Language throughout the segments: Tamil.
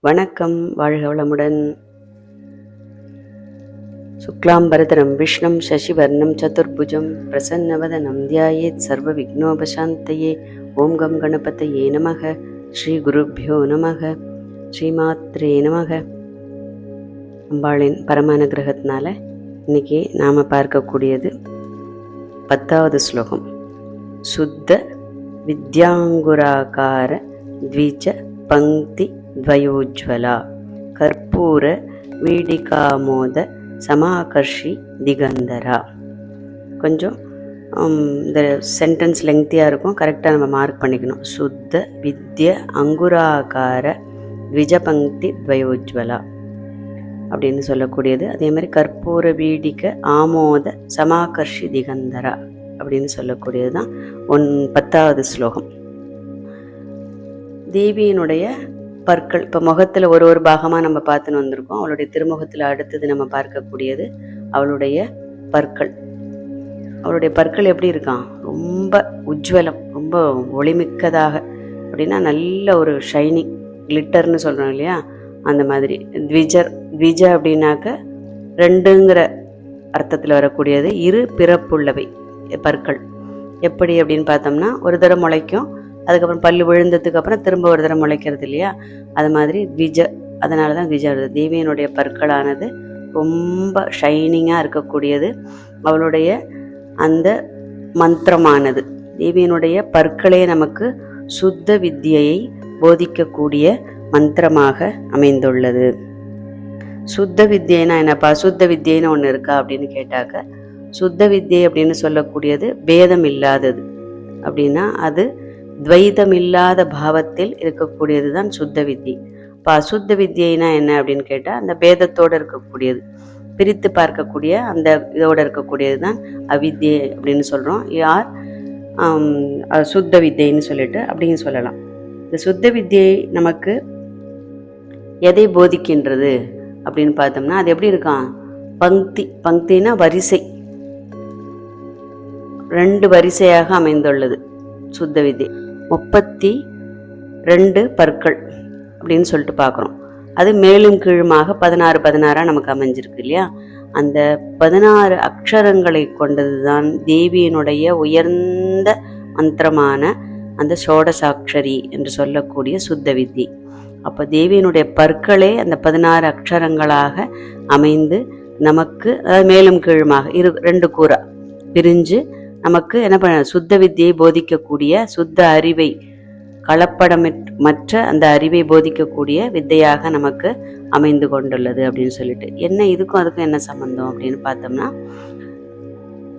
வணக்கம் வாழ்க வளமுடன். சுக்லாம்பரதரம் விஷ்ணம் சசிவர்ணம் சதுர்புஜம் பிரசன்னவதனம் தியாயேத் சர்வ விக்னோபசாந்தையே ஓம் கம் கணபதையே நமக ஸ்ரீ குருப்பியோ நமக ஸ்ரீமாத்ரே நமக. அம்பாளின் பரமானுகிரகத்தினால இன்னைக்கு நாம் பார்க்கக்கூடியது பத்தாவது ஸ்லோகம். சுத்த வித்யாங்குராகார த்விஜ பங்கி த்வயோஜ்வலா. கற்பூர வீடிகாமோத சமாகர்ஷி திகந்தரா. கொஞ்சம் இந்த சென்டென்ஸ் லெங்க்த்தியாக இருக்கும். கரெக்டாக நம்ம மார்க் பண்ணிக்கணும். சுத்த வித்ய அங்குராகார விஜபங்கி துவயோஜ்வலா அப்படின்னு சொல்லக்கூடியது. அதே மாதிரி கற்பூர வீடிக ஆமோத சமாகர்ஷி திகந்தரா அப்படின்னு சொல்லக்கூடியது தான் ஒன் பத்தாவது ஸ்லோகம். தேவியினுடைய பற்கள். இப்போ முகத்தில் ஒரு ஒரு பாகமாக நம்ம பார்த்துன்னு வந்திருக்கோம். அவளுடைய திருமுகத்தில் அடுத்தது நம்ம பார்க்கக்கூடியது அவளுடைய பற்கள். அவளுடைய பற்கள் எப்படி இருக்கான்? ரொம்ப உஜ்வலம் ரொம்ப ஒளிமிக்கதாக. அப்படின்னா நல்ல ஒரு ஷைனிங் கிளிட்டர்னு சொல்கிறோம் இல்லையா? அந்த மாதிரி. த்விஜர் த்விஜ அப்படின்னாக்க ரெண்டுங்கிற அர்த்தத்தில் வரக்கூடியது இரு பிறப்புள்ளவை பற்கள். எப்படி அப்படின்னு பார்த்தோம்னா ஒரு தடவை முளைக்கும் அதுக்கப்புறம் பல்லு விழுந்ததுக்கு அப்புறம் திரும்ப ஒரு தடவை முளைக்கிறது இல்லையா? அது மாதிரி த்விஜ அதனால தான் த்விஜ வருது. தேவியனுடைய பற்களானது ரொம்ப ஷைனிங்காக இருக்கக்கூடியது. அவளுடைய அந்த மந்திரமானது. தேவியனுடைய பற்களே நமக்கு சுத்த வித்தியையை போதிக்கக்கூடிய மந்திரமாக அமைந்துள்ளது. சுத்த வித்தியைனா என்னப்பா? சுத்த வித்தியைன்னு ஒன்று இருக்கா அப்படின்னு கேட்டாக்க சுத்த வித்தியை அப்படின்னு சொல்லக்கூடியது பேதம் இல்லாதது. அப்படின்னா அது துவைதம் இல்லாத பாவத்தில் இருக்கக்கூடியது தான் சுத்த வித்தி. இப்போ அசுத்த வித்தியைனா என்ன அப்படின்னு கேட்டால் அந்த பேதத்தோடு இருக்கக்கூடியது. பிரித்து பார்க்கக்கூடிய அந்த இதோடு இருக்கக்கூடியது தான் அவித்யை அப்படின்னு சொல்கிறோம் யார்? சுத்த வித்தியைன்னு சொல்லிட்டு அப்படின்னு சொல்லலாம். இந்த சுத்த வித்தியை நமக்கு எதை போதிக்கின்றது அப்படின்னு பார்த்தோம்னா அது எப்படி இருக்கான்? பங்க்தி பங்க்தினா வரிசை. ரெண்டு வரிசையாக அமைந்துள்ளது சுத்த வித்தியை. முப்பத்தி ரெண்டு பற்கள் அப்படின்னு சொல்லிட்டு பார்க்குறோம். அது மேலும் கீழுமாக பதினாறு பதினாறாக நமக்கு அமைஞ்சிருக்கு இல்லையா? அந்த பதினாறு அக்ஷரங்களை கொண்டது தான் தேவியினுடைய உயர்ந்த மந்திரமான அந்த சோடசாட்சரி என்று சொல்லக்கூடிய சுத்த வித்தி. அப்போ தேவியினுடைய பற்களே அந்த பதினாறு அக்ஷரங்களாக அமைந்து நமக்கு அதாவது மேலும் கீழுமாக இரு ரெண்டு கூறா பிரிஞ்சு நமக்கு என்ன பண்ண சுத்த வித்தியை போதிக்கக்கூடிய சுத்த அறிவை கலப்படமற்ற அந்த அறிவை போதிக்கக்கூடிய வித்தையாக நமக்கு அமைந்து கொண்டுள்ளது அப்படின்னு சொல்லிட்டு. என்ன இதுக்கும் அதுக்கும் என்ன சம்மந்தம் அப்படின்னு பார்த்தோம்னா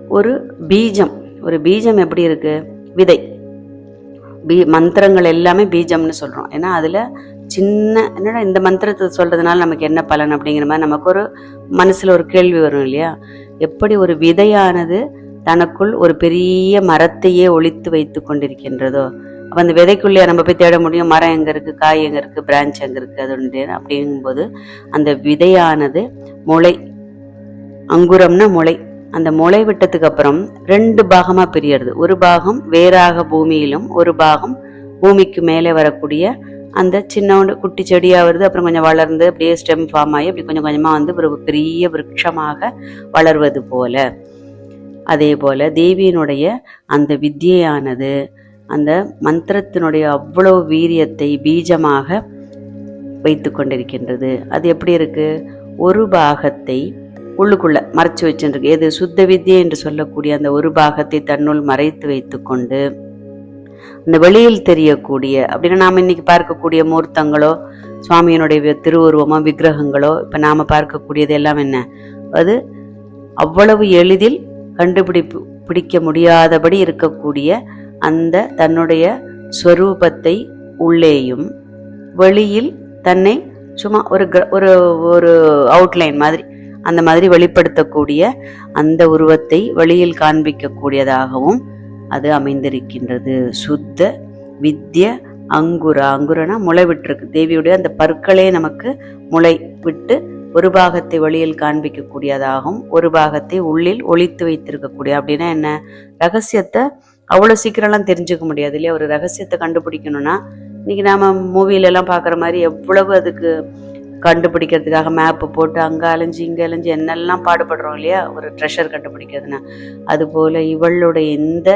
ஒரு பீஜம் ஒரு பீஜம் எப்படி இருக்கு? விதை. பீ மந்திரங்கள் எல்லாமே பீஜம்னு சொல்கிறோம் ஏன்னா அதில் சின்ன என்னடா இந்த மந்திரத்தை சொல்கிறதுனால நமக்கு என்ன பலன் அப்படிங்கிற மாதிரி நமக்கு ஒரு மனசில் ஒரு கேள்வி வரும் இல்லையா? எப்படி ஒரு விதையானது தனக்குள் ஒரு பெரிய மரத்தையே ஒழித்து வைத்து கொண்டிருக்கின்றதோ? அப்போ அந்த விதைக்குள்ளேயே நம்ம போய் தேட முடியும். மரம் எங்கே இருக்குது காய் எங்கே இருக்குது பிரான்ச் எங்கே இருக்குது அது ஒன்று அப்படிங்கும்போது அந்த விதையானது முளை. அங்குரம்னா முளை. அந்த முளை விட்டதுக்கு அப்புறம் ரெண்டு பாகமாக பிரியறது. ஒரு பாகம் வேறாக பூமியிலும் ஒரு பாகம் பூமிக்கு மேலே வரக்கூடிய அந்த சின்ன குட்டி செடியாக வருது. அப்புறம் கொஞ்சம் வளர்ந்து அப்படியே ஸ்டெம் ஃபார்ம் ஆகி அப்படி கொஞ்சம் கொஞ்சமாக வந்து ஒரு பெரிய விருட்சமாக வளர்வது போல. அதே போல் தேவியினுடைய அந்த வித்தியானது அந்த மந்திரத்தினுடைய அவ்வளோ வீரியத்தை பீஜமாக வைத்து கொண்டிருக்கின்றது. அது எப்படி இருக்குது ஒரு பாகத்தை உள்ளுக்குள்ளே மறைச்சு வச்சுருக்கு எது? சுத்த வித்யை என்று சொல்லக்கூடிய அந்த ஒரு பாகத்தை தன்னுள் மறைத்து வைத்துக்கொண்டு அந்த வெளியில் தெரியக்கூடிய அப்படின்னா நாம் இன்னைக்கு பார்க்கக்கூடிய மூர்த்தங்களோ சுவாமியினுடைய திருவுருவமோ விக்கிரகங்களோ இப்போ நாம் பார்க்கக்கூடியது எல்லாம் என்ன? அது அவ்வளவு எளிதில் கண்டுபிடிப்பு பிடிக்க முடியாதபடி இருக்கக்கூடிய அந்த தன்னுடைய ஸ்வரூபத்தை உள்ளேயும் வெளியில் தன்னை சும்மா ஒரு ஒரு ஒரு அவுட்லைன் மாதிரி அந்த மாதிரி வெளிப்படுத்தக்கூடிய அந்த உருவத்தை வெளியில் காண்பிக்கக்கூடியதாகவும் அது அமைந்திருக்கின்றது. சுத்த வித்ய அங்குரா அங்குரனா முளை விட்டுருக்கு தேவியுடைய அந்த பற்களே நமக்கு முளை விட்டு ஒரு பாகத்தை வெளியில் காண்பிக்கக்கூடியதாகவும் ஒரு பாகத்தை உள்ளில் ஒழித்து வைத்திருக்கக்கூடிய. அப்படின்னா என்ன? ரகசியத்தை அவ்வளோ சீக்கிரம்லாம் தெரிஞ்சுக்க முடியாது இல்லையா? ஒரு ரகசியத்தை கண்டுபிடிக்கணும்னா இன்னைக்கு நாம மூவிலெல்லாம் பார்க்குற மாதிரி எவ்வளவு அதுக்கு கண்டுபிடிக்கிறதுக்காக மேப்பு போட்டு அங்கே அலைஞ்சு இங்கே அலைஞ்சு என்னெல்லாம் பாடுபடுறோம் இல்லையா? ஒரு ட்ரெஷர் கண்டுபிடிக்கிறதுனா. அதுபோல் இவளுடைய இந்த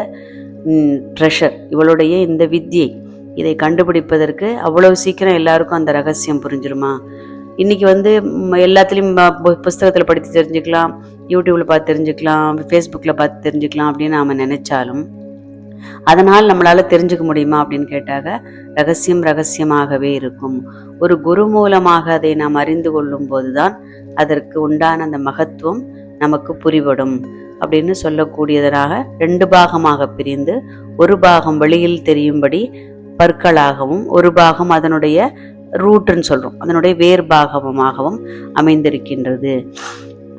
ட்ரெஷர் இவளுடைய இந்த வித்தியை இதை கண்டுபிடிப்பதற்கு அவ்வளவு சீக்கிரம் எல்லாருக்கும் அந்த ரகசியம் புரிஞ்சிருமா? இன்னைக்கு வந்து எல்லாத்துலேயும் புஸ்தகத்தில் படித்து தெரிஞ்சுக்கலாம் யூடியூப்ல பார்த்து தெரிஞ்சுக்கலாம் ஃபேஸ்புக்கில் பார்த்து தெரிஞ்சுக்கலாம் அப்படின்னு நாம் நினைச்சாலும் அதனால் நம்மளால் தெரிஞ்சுக்க முடியுமா அப்படின்னு கேட்டாக ரகசியம் ரகசியமாகவே இருக்கும். ஒரு குரு மூலமாக அதை நாம் அறிந்து கொள்ளும் போதுதான் அதற்கு உண்டான அந்த மகத்துவம் நமக்கு புரிபடும் அப்படின்னு சொல்லக்கூடியதனாக ரெண்டு பாகமாக பிரிந்து ஒரு பாகம் வெளியில் தெரியும்படி பற்களாகவும் ஒரு பாகம் அதனுடைய ரூட்டுன்னு சொல்கிறோம் அதனுடைய வேர்பாகமாகவும் அமைந்திருக்கின்றது.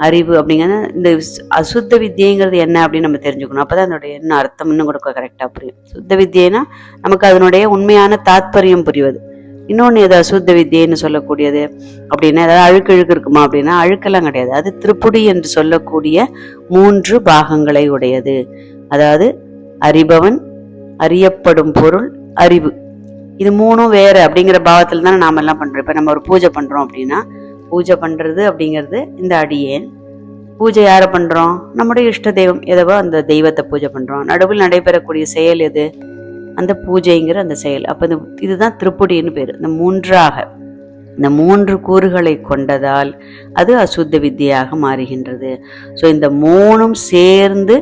அறிவு அப்படிங்கிறது இந்த அசுத்த வித்தியங்கிறது என்ன அப்படின்னு நம்ம தெரிஞ்சுக்கணும். அப்பதான் அதனுடைய என்ன அர்த்தம் இன்னும் கூட கரெக்டாக புரியும். சுத்த வித்தியனா நமக்கு அதனுடைய உண்மையான தாத்பரியம் புரிவது. இன்னொன்று எது அசுத்த வித்தியைன்னு சொல்லக்கூடியது அப்படின்னா ஏதாவது அழுக்கு அழுக்கு இருக்குமா அப்படின்னா அழுக்கெல்லாம் கிடையாது. அது திருப்புடி என்று சொல்லக்கூடிய மூன்று பாகங்களை உடையது. அதாவது அறிபவன் அறியப்படும் பொருள் அறிவு. இது மூணும் வேறு அப்படிங்கிற பாவத்தில் தானே நாம் எல்லாம் பண்ணுறோம் இப்போ நம்ம ஒரு பூஜை பண்ணுறோம் அப்படின்னா பூஜை பண்ணுறது அப்படிங்கிறது இந்த அடியேன். பூஜை யாரை பண்ணுறோம் நம்முடைய இஷ்ட தெய்வம் எதவோ அந்த தெய்வத்தை பூஜை பண்ணுறோம் நடுவில் நடைபெறக்கூடிய செயல் எது? அந்த பூஜைங்கிற அந்த செயல். அப்போ இந்த இதுதான் திருப்புடின்னு பேர். இந்த மூன்றாக இந்த மூன்று கூறுகளை கொண்டதால் அது அசுத்த வித்தியாக மாறுகின்றது. ஸோ இந்த மூணும் சேர்ந்து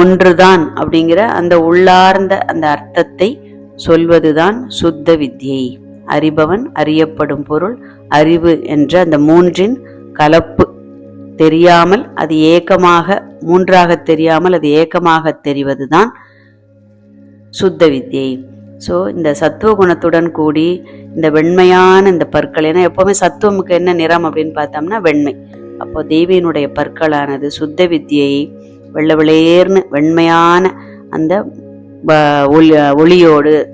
ஒன்றுதான் அப்படிங்கிற அந்த உள்ளார்ந்த அந்த அர்த்தத்தை சொல்வதுதான் சுத்த வித்தியை. அறிபவன் அறியப்படும் பொருள் அறிவு என்ற அந்த மூன்றின் கலப்பு. தெரியாமல் அது ஏக்கமாக மூன்றாக தெரியாமல் அது ஏக்கமாக தெரிவதுதான் சுத்த வித்தியை. ஸோ இந்த சத்துவ குணத்துடன் கூடி இந்த வெண்மையான இந்த பற்கள் ஏன்னா எப்போவுமே சத்துவமுக்கு என்ன நிறம் அப்படின்னு பார்த்தோம்னா வெண்மை. அப்போ தேவியினுடைய பற்களானது சுத்த வித்தியை வெள்ள விளையேர்னு வெண்மையான அந்த ஒளியோடு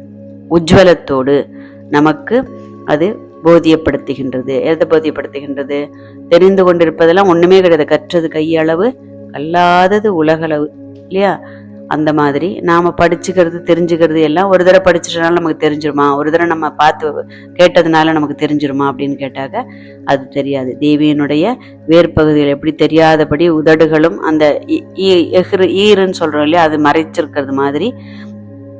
உஜ்வலத்தோடு நமக்கு அது போதியப்படுத்துகின்றது. எதை போதியப்படுத்துகின்றது? தெரிந்து கொண்டிருப்பதெல்லாம் ஒண்ணுமே கிடையாது. கற்றது கையளவு அல்லாதது உலகளவு இல்லையா? அந்த மாதிரி. நாம படிச்சுக்கிறது தெரிஞ்சுக்கிறது எல்லாம் ஒரு தடவை படிச்சிட்டனால நமக்கு தெரிஞ்சிருமா? ஒரு தடவை நம்ம பார்த்து கேட்டதுனால நமக்கு தெரிஞ்சிருமா அப்படின்னு கேட்டாக்க அது தெரியாது. தேவியினுடைய வேர்பகுதிகள் எப்படி தெரியாதபடி உதடுகளும் அந்த எஹ்ரு ஈருன்னு சொல்றோம் இல்லையா? அது மறைச்சிருக்கிறது மாதிரி.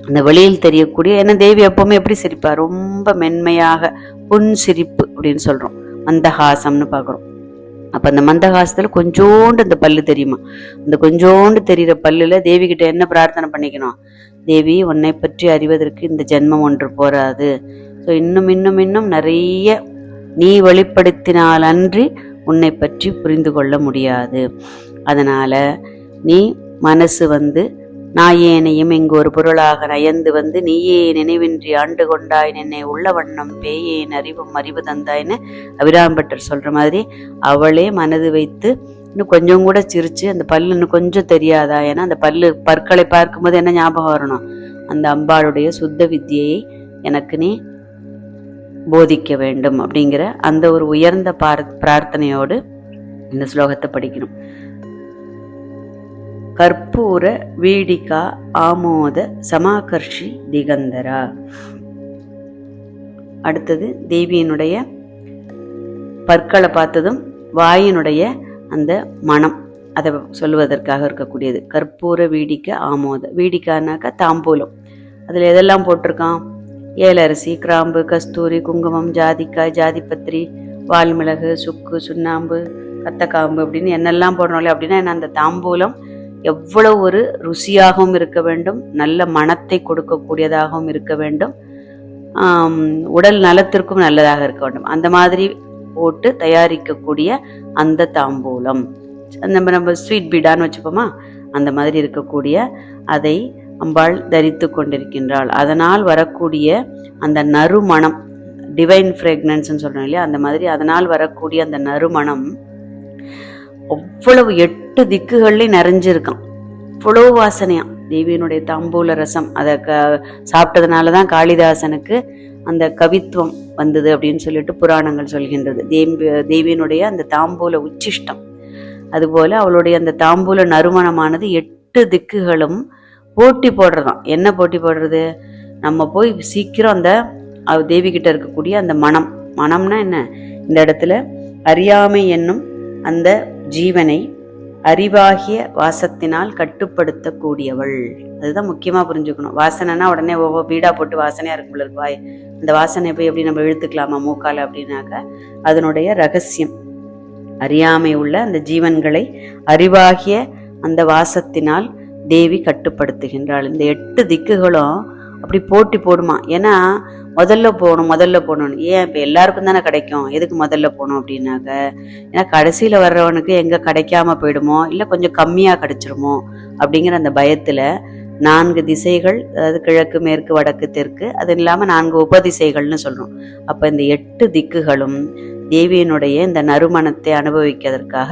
அந்த வெளியில் தெரியக்கூடிய ஏன்னா தேவி எப்பவுமே எப்படி சிரிப்பா? ரொம்ப மென்மையாக புன் சிரிப்பு அப்படின்னு சொல்றோம். மந்தஹாசம்னு பார்க்குறோம். அப்போ அந்த மந்தகாசத்தில் கொஞ்சோண்டு அந்த பல்லு தெரியுமா? அந்த கொஞ்சோண்டு தெரிகிற பல்லுல தேவி கிட்ட என்ன பிரார்த்தனை பண்ணிக்கணும்? தேவி உன்னை பற்றி அறிவதற்கு இந்த ஜென்மம் ஒன்று போராது. ஸோ இன்னும் இன்னும் இன்னும் நிறைய நீ வெளிப்படுத்தினால் அன்றி உன்னை பற்றி புரிந்து கொள்ள முடியாது. அதனால் நீ மனசு வந்து நாயேனையும் இங்கு ஒரு பொருளாக நயந்து வந்து நீயே நினைவின்றி ஆண்டு கொண்டாய் என்னை உள்ள வண்ணம் பேயேன் அறிவும் அறிவு தந்தாய்ன்னு அபிராம்பட்டர் சொல்ற மாதிரி அவளே மனது வைத்து இன்னும் கொஞ்சம் கூட சிரிச்சு அந்த பல்லு இன்னும் கொஞ்சம் தெரியாதா? ஏன்னா அந்த பல்லு பற்களை பார்க்கும்போது என்ன ஞாபகம் வரணும்? அந்த அம்பாளுடைய சுத்த வித்தியை எனக்கு நீ போதிக்க வேண்டும் அப்படிங்கிற அந்த ஒரு உயர்ந்த பார் பிரார்த்தனையோடு இந்த ஸ்லோகத்தை படிக்கணும். கற்பூர வீடிகா ஆமோத சமாகர்ஷி திகந்தரா. அடுத்தது தேவியினுடைய பற்களை பார்த்ததும் வாயினுடைய அந்த மனம் அதை சொல்லுவதற்காக இருக்கக்கூடியது. கற்பூர வீடிக்க ஆமோத வீடிக்கானாக்கா தாம்பூலம். அதில் எதெல்லாம் போட்டிருக்கான்? ஏலரிசி கிராம்பு கஸ்தூரி குங்குமம் ஜாதிக்காய் ஜாதிப்பத்திரி வால்மிளகு சுக்கு சுண்ணாம்பு கத்தக்காம்பு அப்படின்னு என்னெல்லாம் போடுறோம்ல அப்படின்னா என்ன அந்த தாம்பூலம் எவ்வளவு ஒரு ருசியாகவும் இருக்க வேண்டும் நல்ல மணத்தை கொடுக்கக்கூடியதாகவும் இருக்க வேண்டும். உடல் நலத்திற்கும் நல்லதாக இருக்க வேண்டும். அந்த மாதிரி போட்டு தயாரிக்கக்கூடிய அந்த தாம்பூலம். நம்ம நம்ம ஸ்வீட் பீடான்னு வச்சுப்போமா? அந்த மாதிரி இருக்கக்கூடிய அதை அம்பாள் தரித்து கொண்டிருக்கின்றாள். அதனால் வரக்கூடிய அந்த நறுமணம் டிவைன் ஃப்ரேக்னன்ஸ்ன்னு சொல்கிறோம் இல்லையா? அந்த மாதிரி அதனால் வரக்கூடிய அந்த நறுமணம் அவ்வளவு எட்டு திக்குகள்லையும் நிறைஞ்சிருக்கான். அவ்வளோ வாசனையாம். தேவியினுடைய தாம்பூல ரசம் அதை க சாப்பிட்டதுனால தான் காளிதாசனுக்கு அந்த கவித்துவம் வந்தது அப்படின்னு சொல்லிட்டு புராணங்கள் சொல்கின்றது. தேவி தேவியினுடைய அந்த தாம்பூல உச்சிஷ்டம். அதுபோல அவளுடைய அந்த தாம்பூல நறுமணமானது எட்டு திக்குகளும் போட்டி போடுறதான் என்ன போட்டி போடுறது? நம்ம போய் சீக்கிரம் அந்த தேவி கிட்ட இருக்கக்கூடிய அந்த மனம் மனம்னா என்ன? இந்த இடத்துல அறியாமை என்னும் அந்த ஜீவனை அறிவாகிய வாசத்தினால் கட்டுப்படுத்தக்கூடியவள். அதுதான் முக்கியமாக புரிஞ்சுக்கணும். வாசனைனா உடனே ஒவ்வொரு வீடாக போட்டு வாசனையாக இருக்கும் போல வாய் அந்த வாசனை போய் எப்படி நம்ம இழுத்துக்கலாமா மூக்கால் அப்படின்னாக்க அதனுடைய ரகசியம். அறியாமை உள்ள அந்த ஜீவன்களை அறிவாகிய அந்த வாசத்தினால் தேவி கட்டுப்படுத்துகின்றாள். இந்த எட்டு திக்குகளும் அப்படி போட்டி போடுமா. ஏன்னா முதல்ல போகணும் முதல்ல போகணும் ஏன் இப்போ எல்லாருக்கும் தானே கிடைக்கும்? எதுக்கு முதல்ல போகணும் அப்படின்னாக்க? ஏன்னா கடைசியில் வர்றவனுக்கு எங்கே கிடைக்காம போயிடுமோ? இல்லை கொஞ்சம் கம்மியாக கிடைச்சிருமோ? அப்படிங்கிற அந்த பயத்தில் நான்கு திசைகள் அதாவது கிழக்கு மேற்கு வடக்கு தெற்கு அது இல்லாமல் நான்கு உபதிசைகள்னு சொல்கிறோம் அப்போ இந்த எட்டு திக்குகளும் தேவியினுடைய இந்த நறுமணத்தை அனுபவிக்கிறதுக்காக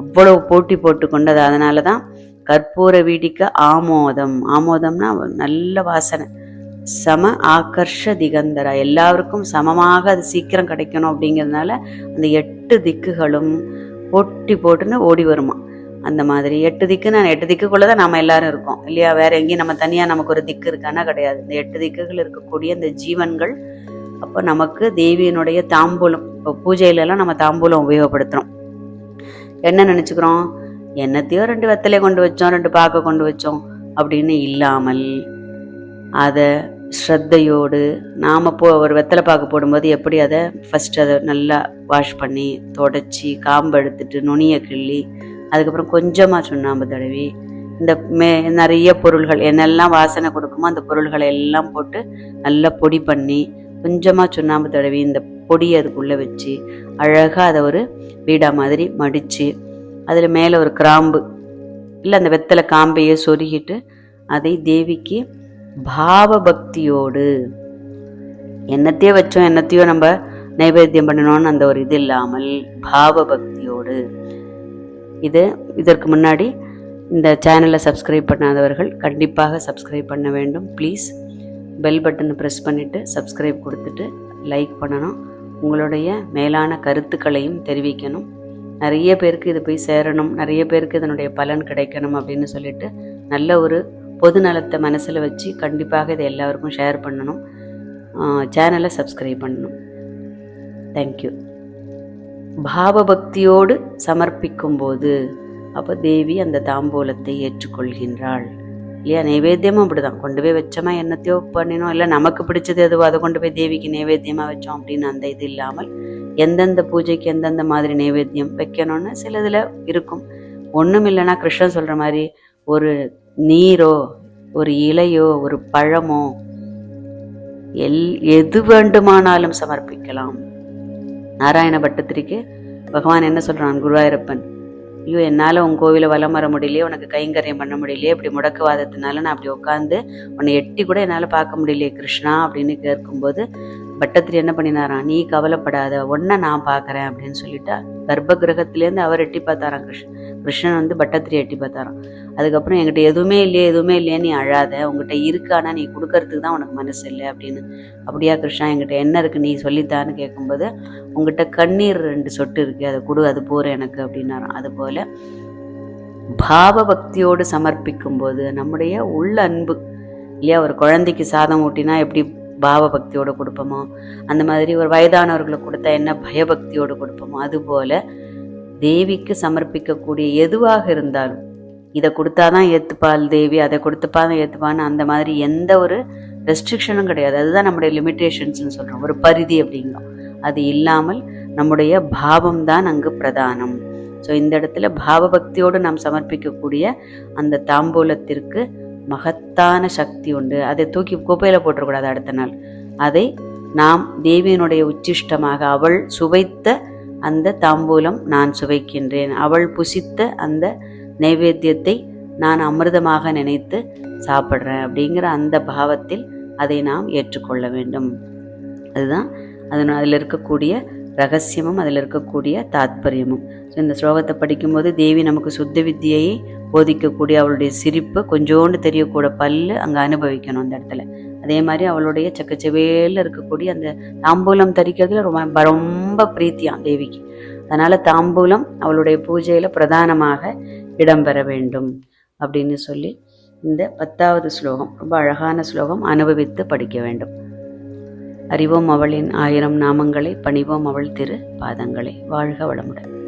அவ்வளவு போட்டி போட்டு கொண்டது அதனால தான் கற்பூர வீடிக்க ஆமோதம். ஆமோதம்னா நல்ல வாசனை. சம ஆகர்ஷ திகந்தரா. எல்லாருக்கும் சமமாக அது சீக்கிரம் கிடைக்கணும் அப்படிங்கிறதுனால அந்த எட்டு திக்குகளும் ஒட்டி போட்டுன்னு ஓடி வருமா. அந்த மாதிரி எட்டு திக்கு நான் எட்டு திக்குக்குள்ளே தான் நம்ம எல்லாரும் இருக்கோம். இல்லையா? வேற எங்கேயும் நம்ம தனியாக நமக்கு ஒரு திக்கு இருக்கானா கிடையாது. இந்த எட்டு திக்குகள் இருக்கக்கூடிய இந்த ஜீவன்கள் அப்போ நமக்கு தேவியினுடைய தாம்பூலம் இப்போ பூஜையிலலாம் நம்ம தாம்பூலம் உபயோகப்படுத்துகிறோம் என்ன நினச்சிக்கிறோம்? என்னத்தையோ ரெண்டு வெத்தலையை கொண்டு வச்சோம் ரெண்டு பாக்கை கொண்டு வச்சோம் அப்படின்னு இல்லாமல் அதை ஸ்ரத்தையோடு நாம் போ ஒரு வெத்தலை பாக்கு போடும்போது எப்படி அதை ஃபஸ்ட் அதை நல்லா வாஷ் பண்ணி தொடச்சி காம்பு எடுத்துட்டு நுனியை கிள்ளி அதுக்கப்புறம் கொஞ்சமாக சுண்ணாம்பு தடவி இந்த மே நிறைய பொருள்கள் என்னெல்லாம் வாசனை கொடுக்குமோ அந்த பொருள்களை எல்லாம் போட்டு நல்லா பொடி பண்ணி கொஞ்சமாக சுண்ணாம்பு தடவி இந்த பொடியை அதுக்குள்ளே வச்சு அழகாக அதை ஒரு வீடா மாதிரி மடித்து அதில் மேலே ஒரு கிராம்பு இல்லை அந்த வெத்தலை காம்பையே சொருகிட்டு அதை தேவிக்கு பாவ பக்தியோடு என்னத்தையோ வச்சோம் என்னத்தையோ நம்ம நைவேத்தியம் பண்ணணும்னு அந்த ஒரு இது இல்லாமல் பாவ பக்தியோடு இது இதற்கு முன்னாடி இந்த சேனலை சப்ஸ்கிரைப் பண்ணாதவர்கள் கண்டிப்பாக சப்ஸ்கிரைப் பண்ண வேண்டும். ப்ளீஸ் பெல் பட்டனை ப்ரெஸ் பண்ணிவிட்டு சப்ஸ்கிரைப் கொடுத்துட்டு லைக் பண்ணணும். உங்களுடைய மேலான கருத்துக்களையும் தெரிவிக்கணும். நிறைய பேருக்கு இது போய் சேரணும். நிறைய பேருக்கு இதனுடைய பலன் கிடைக்கணும் அப்படின்னு சொல்லிட்டு நல்ல ஒரு பொது நலத்தை மனசில் வச்சு கண்டிப்பாக இதை எல்லாருக்கும் ஷேர் பண்ணணும். சேனலை சப்ஸ்கிரைப் பண்ணணும். தேங்க்யூ பாவபக்தியோடு சமர்ப்பிக்கும் போது அப்போ தேவி அந்த தாம்பூலத்தை ஏற்றுக்கொள்கின்றாள். இல்லையா? நைவேத்தியமும் அப்படிதான். கொண்டு போய் வச்சோமா என்னத்தையோ பண்ணினோம் இல்லை நமக்கு பிடிச்சது எதுவோ அதை கொண்டு போய் தேவிக்கு நைவேத்தியமாக வச்சோம் அப்படின்னு அந்த இது இல்லாமல் எந்தெந்த பூஜைக்கு எந்தெந்த மாதிரி நைவேத்தியம் வைக்கணும்னு சிலதில் இருக்கும். ஒன்றும் இல்லைன்னா கிருஷ்ணன் சொல்கிற மாதிரி ஒரு நீரோ ஒரு இலையோ ஒரு பழமோ எல் எது வேண்டுமானாலும் சமர்ப்பிக்கலாம். நாராயண பட்டத்திரிக்கு பகவான் என்ன சொல்றான் குருவாயூரப்பன்? ஐயோ என்னால் உன் கோவிலை வலம் வர முடியலையே உனக்கு கைங்கரியம் பண்ண முடியலையே இப்படி முடக்குவாதத்தினால நான் அப்படி உட்காந்து உன்னை எட்டி கூட என்னால் பார்க்க முடியலையே கிருஷ்ணா அப்படின்னு கேட்கும்போது பட்டத்திரி என்ன பண்ணினாராம் நீ கவலைப்படாத ஒன்றை நான் பார்க்குறேன் அப்படின்னு சொல்லிட்டா. கர்ப்ப கிரகத்திலேருந்து அவர் எட்டி பார்த்தாராம் கிருஷ்ணன் கிருஷ்ணன் வந்து பட்டத்திரி எட்டி பார்த்தாராம். அதுக்கப்புறம் என்கிட்ட எதுவுமே இல்லையே எதுவுமே இல்லையே நீ அழாத. உங்ககிட்ட இருக்கானா நீ கொடுக்கறதுக்கு தான் உனக்கு மனசு இல்லை அப்படின்னு. அப்படியா கிருஷ்ணா என்கிட்ட என்ன இருக்கு நீ சொல்லித்தான்னு கேட்கும்போது உங்ககிட்ட கண்ணீர் ரெண்டு சொட்டு இருக்கு அதை கொடு அது போற எனக்கு அப்படின்னாராம். அதுபோல் பாவ பக்தியோடு சமர்ப்பிக்கும் போது நம்முடைய உள்ள அன்பு இல்லையா ஒரு குழந்தைக்கு சாதம் ஊட்டினா எப்படி பாவ பக்தியோடு கொடுப்போமோ அந்த மாதிரி ஒரு வயதானவர்களுக்கு கொடுத்தா என்ன பயபக்தியோடு கொடுப்போமோ அதுபோல் தேவிக்கு சமர்ப்பிக்கக்கூடிய எதுவாக இருந்தாலும் இதை கொடுத்தாதான் ஏற்றுப்பாள் தேவி அதை கொடுத்துப்பாதான் ஏற்றுப்பான்னு அந்த மாதிரி எந்த ஒரு ரெஸ்ட்ரிக்ஷனும் கிடையாது. அதுதான் நம்முடைய லிமிட்டேஷன்ஸ்னு சொல்கிறோம் ஒரு பரிதி அப்படிங்கிறோம். அது இல்லாமல் நம்முடைய பாவம் தான் அங்கு பிரதானம். ஸோ இந்த இடத்துல பாவபக்தியோடு நாம் சமர்ப்பிக்கக்கூடிய அந்த தாம்பூலத்திற்கு மகத்தான சக்தி உண்டு. அதை தூக்கி குப்பையில் போட்டுறக்கூடாது அடுத்த நாள். அதை நாம் தேவியினுடைய உச்சிஷ்டமாக அவள் சுவைத்த அந்த தாம்பூலம் நான் சுவைக்கின்றேன். அவள் புசித்த அந்த நைவேத்தியத்தை நான் அமிர்தமாக நினைத்து சாப்பிட்றேன் அப்படிங்கிற அந்த பாவத்தில் அதை நாம் ஏற்றுக்கொள்ள வேண்டும். அதுதான் அதன் அதில் இருக்கக்கூடிய ரகசியமும் அதில் இருக்கக்கூடிய தாத்பரியமும். இந்த ஸ்லோகத்தை படிக்கும்போது தேவி நமக்கு சுத்த வித்தியை போதிக்கக்கூடிய அவளுடைய சிரிப்பு கொஞ்சோண்டு தெரியக்கூட பல்லு அங்கே அனுபவிக்கணும் அந்த இடத்துல. அதே மாதிரி அவளுடைய சக்கச்சவேல இருக்கக்கூடிய அந்த தாம்பூலம் தரிக்கிறதுல ரொம்ப ரொம்ப பிரீத்தியாம் தேவிக்கு. அதனால தாம்பூலம் அவளுடைய பூஜையில பிரதானமாக இடம்பெற வேண்டும் அப்படின்னு சொல்லி இந்த பத்தாவது ஸ்லோகம் ரொம்ப அழகான ஸ்லோகம் அனுபவித்து படிக்க வேண்டும். அறிவோம் அவளின் ஆயிரம் நாமங்களை பணிவோம் அவள் திரு பாதங்களை. வாழ்க வளமுடன்.